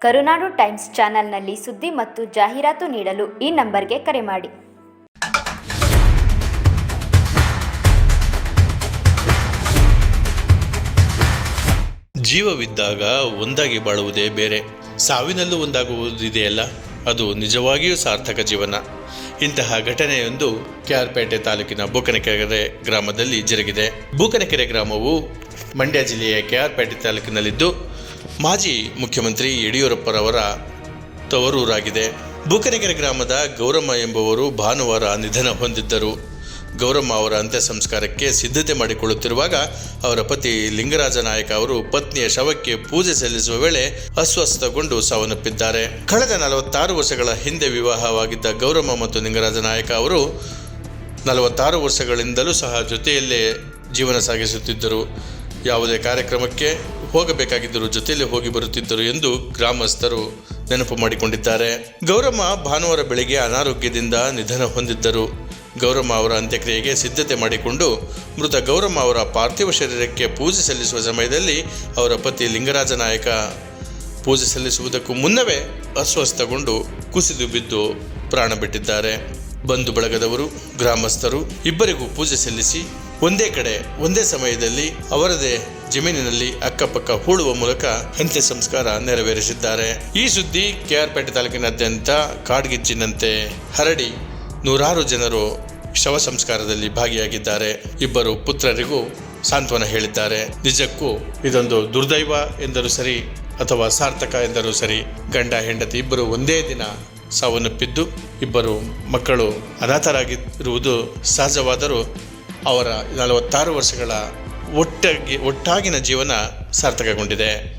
ಕರುನಾಡು times ಚಾನೆಲ್ನಲ್ಲಿ ಸುದ್ದಿ ಮತ್ತು ಜಾಹೀರಾತು ನೀಡಲು ಈ ನಂಬರ್ಗೆ ಕರೆ ಮಾಡಿ. ಜೀವವಿದ್ದಾಗ ಒಂದಾಗಿ ಬಾಳುವುದೇ ಬೇರೆ. ಸಾವಿನಲ್ಲೂ ಒಂದಾಗುವುದಿದೆಯಲ್ಲ ಅದು ನಿಜವಾಗಿಯೂ ಸಾರ್ಥಕ ಜೀವನ. ಇಂತಹ ಘಟನೆಯೊಂದು ಕೆಆರ್ಪೇಟೆ ತಾಲೂಕಿನ ಬೂಕನಕೆರೆ ಗ್ರಾಮದಲ್ಲಿ ಜರುಗಿದೆ. ಬೂಕನಕೆರೆ ಗ್ರಾಮವು ಮಂಡ್ಯ ಜಿಲ್ಲೆಯ ಕೆಆರ್ಪೇಟೆ ತಾಲೂಕಿನಲ್ಲಿದ್ದು ಮಾಜಿ ಮುಖ್ಯಮಂತ್ರಿ ಯಡಿಯೂರಪ್ಪರವರ ತವರೂರಾಗಿದೆ. ಬೂಕನಗೆರೆ ಗ್ರಾಮದ ಗೌರಮ್ಮ ಎಂಬುವರು ಭಾನುವಾರ ನಿಧನ ಹೊಂದಿದ್ದರು. ಗೌರಮ್ಮ ಅವರ ಅಂತ್ಯ ಸಂಸ್ಕಾರಕ್ಕೆ ಸಿದ್ಧತೆ ಮಾಡಿಕೊಳ್ಳುತ್ತಿರುವಾಗ ಅವರ ಪತಿ ಲಿಂಗರಾಜ ನಾಯಕ ಅವರು ಪತ್ನಿಯ ಶವಕ್ಕೆ ಪೂಜೆ ಸಲ್ಲಿಸುವ ವೇಳೆ ಅಸ್ವಸ್ಥಗೊಂಡು ಸಾವನ್ನಪ್ಪಿದ್ದಾರೆ. ಕಳೆದ ನಲವತ್ತಾರು ವರ್ಷಗಳ ಹಿಂದೆ ವಿವಾಹವಾಗಿದ್ದ ಗೌರಮ್ಮ ಮತ್ತು ಲಿಂಗರಾಜ ನಾಯಕ ಅವರು ನಲವತ್ತಾರು ವರ್ಷಗಳಿಂದಲೂ ಸಹ ಜೊತೆಯಲ್ಲೇ ಜೀವನ ಸಾಗಿಸುತ್ತಿದ್ದರು. ಯಾವುದೇ ಕಾರ್ಯಕ್ರಮಕ್ಕೆ ಹೋಗಬೇಕಾಗಿದ್ದರೂ ಜೊತೆಯಲ್ಲಿ ಹೋಗಿ ಬರುತ್ತಿದ್ದರು ಎಂದು ಗ್ರಾಮಸ್ಥರು ನೆನಪು ಮಾಡಿಕೊಂಡಿದ್ದಾರೆ. ಗೌರಮ್ಮ ಭಾನುವಾರ ಬೆಳಗ್ಗೆ ಅನಾರೋಗ್ಯದಿಂದ ನಿಧನ ಹೊಂದಿದ್ದರು. ಗೌರಮ್ಮ ಅವರ ಅಂತ್ಯಕ್ರಿಯೆಗೆ ಸಿದ್ಧತೆ ಮಾಡಿಕೊಂಡು ಮೃತ ಗೌರಮ್ಮ ಅವರ ಪಾರ್ಥಿವ ಶರೀರಕ್ಕೆ ಪೂಜೆ ಸಲ್ಲಿಸುವ ಸಮಯದಲ್ಲಿ ಅವರ ಪತಿ ಲಿಂಗರಾಜ ನಾಯಕ ಪೂಜೆ ಸಲ್ಲಿಸುವುದಕ್ಕೂ ಮುನ್ನವೇ ಅಸ್ವಸ್ಥಗೊಂಡು ಕುಸಿದು ಬಿದ್ದು ಪ್ರಾಣ ಬಿಟ್ಟಿದ್ದಾರೆ. ಬಂಧು ಬಳಗದವರು, ಗ್ರಾಮಸ್ಥರು ಇಬ್ಬರಿಗೂ ಪೂಜೆ ಸಲ್ಲಿಸಿ ಒಂದೇ ಕಡೆ, ಒಂದೇ ಸಮಯದಲ್ಲಿ ಅವರದೇ ಜಮೀನಿನಲ್ಲಿ ಅಕ್ಕಪಕ್ಕ ಹೂಳುವ ಮೂಲಕ ಅಂತ್ಯ ಸಂಸ್ಕಾರ ನೆರವೇರಿಸಿದ್ದಾರೆ. ಈ ಸುದ್ದಿ ಕೆಆರ್ಪೇಟೆ ತಾಲೂಕಿನಾದ್ಯಂತ ಕಾಡ್ಗಿಜ್ಜಿನಂತೆ ಹರಡಿ ನೂರಾರು ಜನರು ಶವ ಸಂಸ್ಕಾರದಲ್ಲಿ ಭಾಗಿಯಾಗಿದ್ದಾರೆ. ಇಬ್ಬರು ಪುತ್ರರಿಗೂ ಸಾಂತ್ವನ ಹೇಳಿದ್ದಾರೆ. ನಿಜಕ್ಕೂ ಇದೊಂದು ದುರ್ದೈವ ಎಂದರೂ ಸರಿ ಅಥವಾ ಸಾರ್ಥಕ ಎಂದರೂ ಸರಿ, ಗಂಡ, ಹೆಂಡತಿ ಇಬ್ಬರು ಒಂದೇ ದಿನ ಸಾವನ್ನಪ್ಪಿದ್ದು ಇಬ್ಬರು ಮಕ್ಕಳು ಅನಾಥರಾಗಿರುವುದು ಸಹಜವಾದರೂ ಅವರ ನಲವತ್ತಾರು ವರ್ಷಗಳ ಒಟ್ಟಾಗಿ ಒಟ್ಟಾಗಿನ ಜೀವನ ಸಾರ್ಥಕಗೊಂಡಿದೆ.